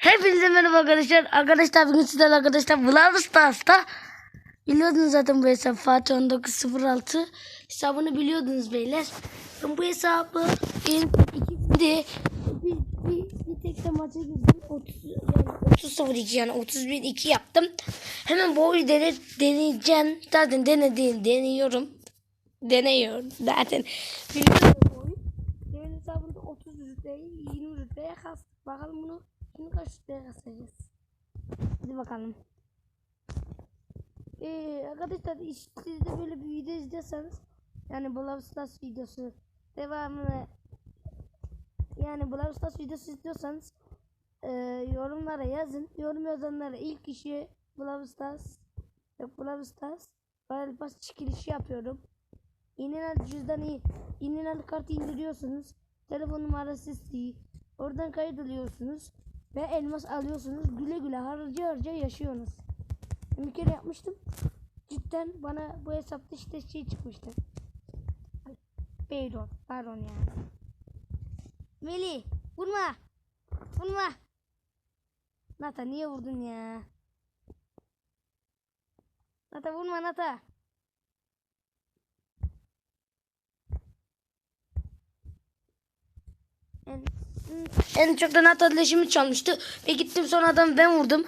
Hepinize merhaba arkadaşlar. Arkadaşlar bugün sizlerle arkadaşlar Brawl Stars'ta biliyordunuz zaten bu hesap Fatih 1906 hesabını biliyordunuz beyler. Ben bu hesabı de bir, bir, bir tek de maça girdim. 30 yani 30 0 2 yani 31 2 yaptım. Hemen bu oyunu dene, deneyeceğim. Zaten denediğim deniyorum. Deniyorum zaten. Biliyorum bu oyunu. Benim hesabımda 30 rütbeyi 20 rütbeye kastık. Bakalım bunu şimdi kaç rütbeye kasacağız. Hadi bakalım. Ee, arkadaşlar iş- siz de böyle bir video izliyorsanız yani Brawl videosu devamını yani Brawl videosu istiyorsanız e, yorumlara yazın. Yorum yazanlara ilk kişi Brawl yok Brawl Stars Royal Pass çekilişi yapıyorum. İnanal cüzdan iyi. İnanal kartı indiriyorsunuz. Telefon numarası iyi. Oradan kaydoluyorsunuz. Ve elmas alıyorsunuz. Güle güle harca harca yaşıyorsunuz. Bir kere yapmıştım. Cidden bana bu hesapta işte şey çıkmıştı. Pardon. Pardon yani. Veli vurma. Vurma. Nata niye vurdun ya? Nata vurma Nata. En, en çok da Nata leşimi çalmıştı. Ve gittim sonra adam ben vurdum.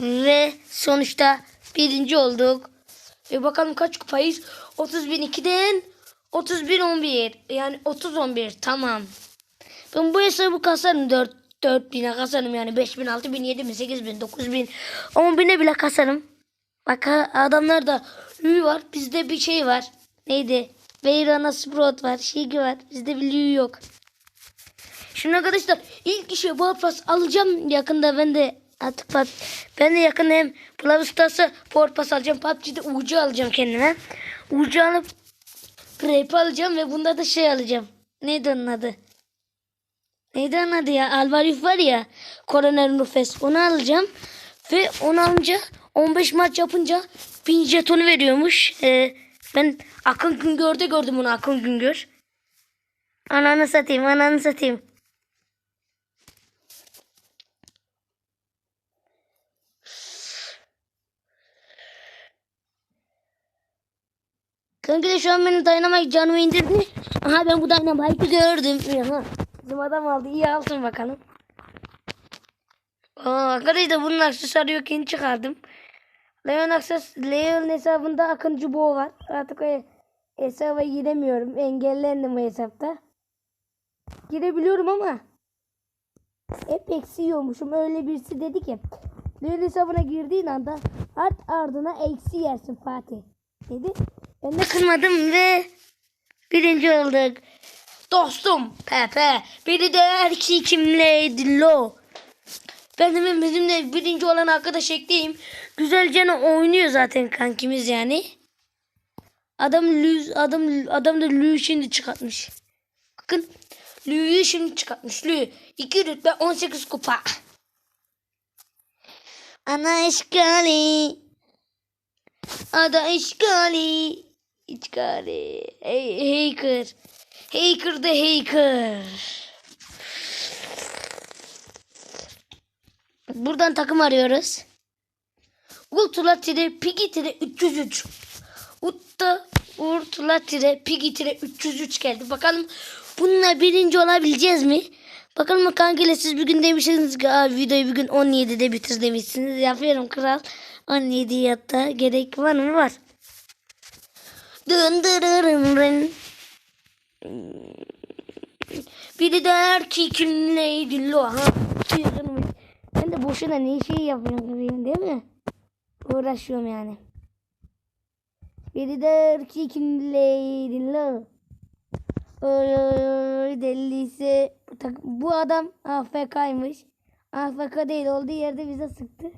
Ve sonuçta birinci olduk. Ve bakalım kaç kupayız? 30.002'den 30.011. Yani 30.11 tamam. Ben bu hesabı kasarım 4 4000'e kasarım yani 5000, 6000, 7000, 8000, 9000, 10.000'e bile kasarım. Bak adamlarda Lü var, bizde bir şey var. Neydi? Veyrana Sprout var, Shiggy var. Bizde bir Lü yok. Şimdi arkadaşlar ilk işe pas alacağım yakında ben de artık pat ben de yakında hem Brawl Stars'a Pass alacağım. PUBG'de ucu alacağım kendime. Ucu alıp Grape alacağım ve bunda da şey alacağım. Neydi onun adı? Neydi onun adı ya? Alvarif var ya. Koroner Nufes. Onu alacağım. Ve onu alınca 15 maç yapınca 1000 jetonu veriyormuş. Ee, ben Akın Güngör'de gördüm onu Akın Güngör. Ananı satayım, ananı satayım. Kanka de şu an benim dayanamayıp canımı indirdi. Aha ben bu dayanamayı gördüm. Aha. Bizim adam aldı. İyi alsın bakalım. Aa, arkadaşlar bunun aksesuarı yok yeni çıkardım. Leon akses Leon hesabında Akıncı Boğ var. Artık o hesaba giremiyorum. Engellendim o hesapta. Girebiliyorum ama hep eksi yiyormuşum. Öyle birisi dedi ki Leon hesabına girdiğin anda art ardına eksi yersin Fatih dedi. Ben de kırmadım ve birinci olduk. Dostum Pepe. Biri de erkeği kimleydi lo. Ben hemen bizimle birinci olan arkadaş ekleyeyim. Güzelce oynuyor zaten kankimiz yani. Adam Lü, adam adam da Lü şimdi çıkartmış. Bakın Lü'yü şimdi çıkartmış. Lü 2 rütbe 18 kupa. Ana işgali. Ada işgali. İşgali. Hey, hacker. Hacker de hacker. Buradan takım arıyoruz. Ultula tire pigi tire 303. Utta Ultula tire pigi tire 303 geldi. Bakalım bununla birinci olabileceğiz mi? Bakalım kankayla siz bugün demişsiniz ki "Aa, videoyu bugün 17'de bitir demişsiniz. Yapıyorum kral. 17 yatta gerek var mı? Var. Dın dırırın rın. Biri der ki kimleydi lo ha. Çığırmış. Ben de boşuna ne şey yapıyorum değil mi? Uğraşıyorum yani. Biri der ki kimleydi lo. Oy oy oy deliyse bu, tak- bu adam AFK'ymış. AFK değil olduğu yerde bize sıktı.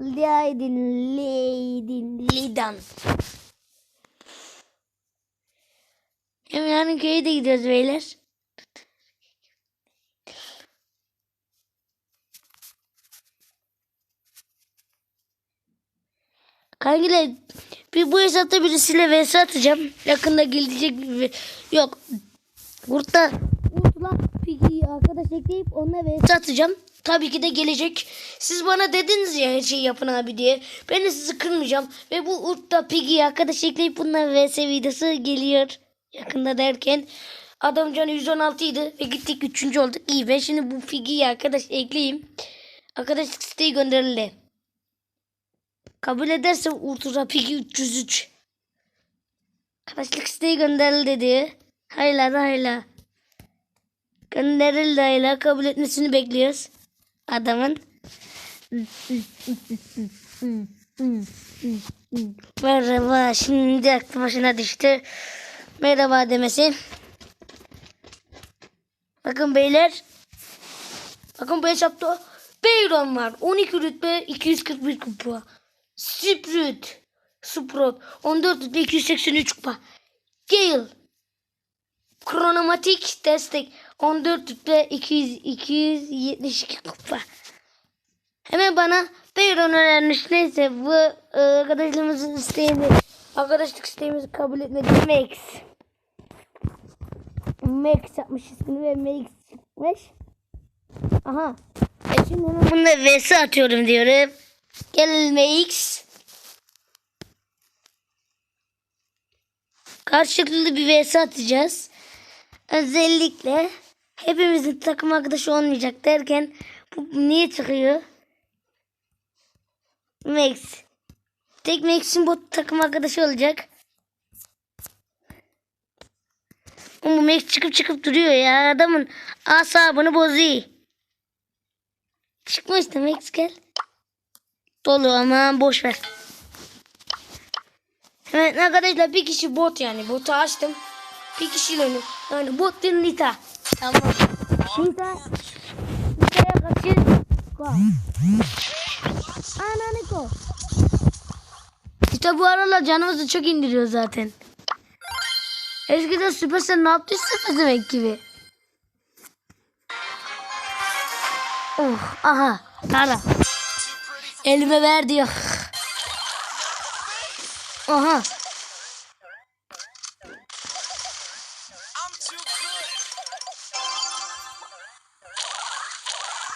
Leydin, Leydin, Lidan. Yarın köye de gidiyoruz beyler. Kankiler bir bu hesapta birisiyle vs atacağım. Yakında gelecek bir yok. Burada Piggy'yi arkadaş ekleyip onunla vs atacağım. Tabii ki de gelecek. Siz bana dediniz ya her şeyi yapın abi diye. Ben de sizi kırmayacağım. Ve bu Urt'ta Piggy arkadaş ekleyip bununla vs videosu geliyor. Yakında derken. Adam canı 116 idi ve gittik 3. olduk. İyi ben şimdi bu Piggy'yi arkadaş ekleyeyim. Arkadaşlık siteyi gönderildi. Kabul ederse Urt'ta Piggy 303. Arkadaşlık siteyi gönderildi dedi. Hayla da hayla. Gönderildi hayla kabul etmesini bekliyoruz. Adamın. Merhaba şimdi aklı başına düştü. Merhaba demesi. Bakın beyler. Bakın bu hesapta Beyron var. 12 rütbe 241 kupa. Sprut. Sprut. 14 rütbe 283 kupa. Gale. Kronomatik destek 14 rütbe 200, 272 kupa. Hemen bana Beyron önermiş. Neyse bu e, arkadaşlarımızın isteğini arkadaşlık isteğimizi kabul etmedi. Max. Max yapmış ismini ve Max çıkmış. Aha. E şimdi hemen bununla vs atıyorum diyorum. Gel Max. Karşılıklı bir vs atacağız. Özellikle hepimizin takım arkadaşı olmayacak derken bu niye çıkıyor? Max. Tek Max'in bu takım arkadaşı olacak. Ama Max çıkıp çıkıp duruyor ya. Adamın asabını bozuyor. Çıkma işte Max gel. Dolu ama boş ver. Evet arkadaşlar bir kişi bot yani. Botu açtım. Bir kişiyle oynuyor. Yani bot bir Nita. Tamam. Nita. Nita'ya karşı go. Ana Niko. İşte bu aralar canımızı çok indiriyor zaten. Eskiden Süpersel ne yaptıysa demek gibi. Oh aha. Ara. Elime ver diyor. Aha.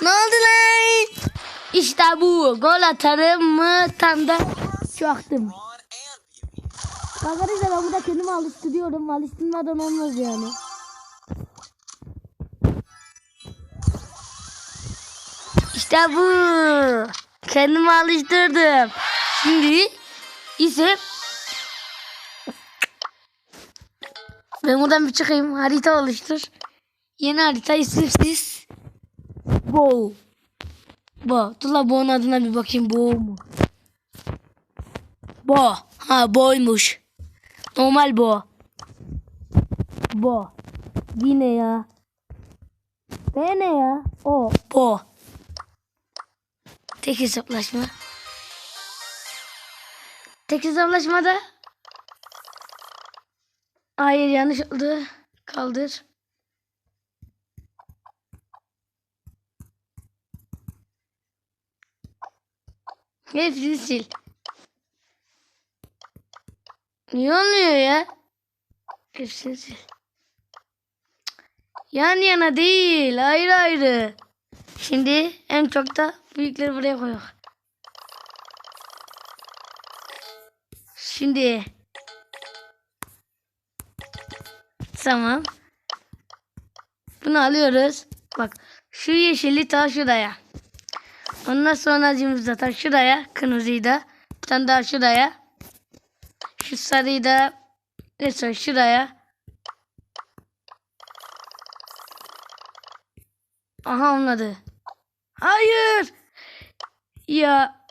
Ne oldu lan? İşte bu. Gol atarım mı tam da çaktım. Arkadaşlar ben burada kendimi alıştırıyorum. Alıştırmadan olmaz yani. İşte bu. Kendimi alıştırdım. Şimdi ise ben buradan bir çıkayım. Harita oluştur. Yeni harita isimsiz. Bo. Bo. Dur la Bo'nun adına bir bakayım. Bo mu? Bo. Ha boymuş. Normal bo. Bo. Yine ya. Ne ne ya? O. Bo. Tek hesaplaşma. Tek hesaplaşmada. Hayır yanlış oldu. Kaldır. Hepsini sil. Niye olmuyor ya? Hepsini sil. Yan yana değil. Ayrı ayrı. Şimdi en çok da büyükleri buraya koyuyor. Şimdi. Tamam. Bunu alıyoruz. Bak şu yeşili ta şuraya. Ondan sonra cimrizi ta şuraya. Kırmızıyı da. Bir tane daha şuraya. Şu sarıyı da neyse şuraya. Aha olmadı. Hayır. Ya